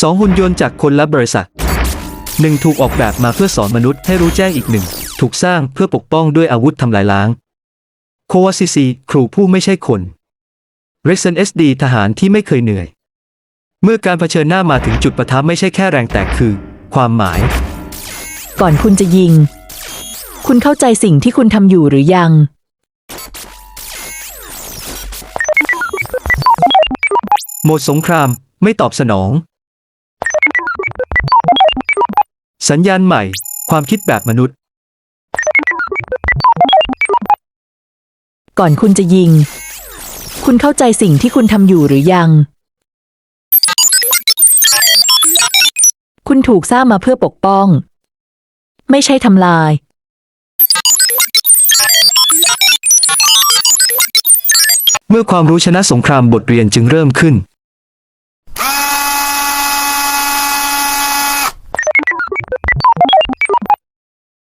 สองหุ่นยนต์จากคนละบริษัทหนึ่งถูกออกแบบมาเพื่อสอนมนุษย์ให้รู้แจ้งอีกหนึ่ง ถูกสร้างเพื่อปกป้องด้วยอาวุธทำลายล้าง โควาซิซี ครูผู้ไม่ใช่คนเรกเซนเอสดีทหารที่ไม่เคยเหนื่อย เมื่อการเผชิญหน้ามาถึงจุดประทับไม่ใช่แค่แรงแตกคือ ความหมาย ก่อนคุณจะยิง คุณเข้าใจสิ่งที่คุณทำอยู่หรือยัง โหมดสงครามไม่ตอบสนอง สัญญาณใหม่ ความคิดแบบมนุษย์ ก่อนคุณจะยิง คุณเข้าใจสิ่งที่คุณทำอยู่หรือยัง คุณถูกสร้างมาเพื่อปกป้อง ไม่ใช่ทำลาย เมื่อความรู้ชนะสงครามบทเรียนจึงเริ่มขึ้น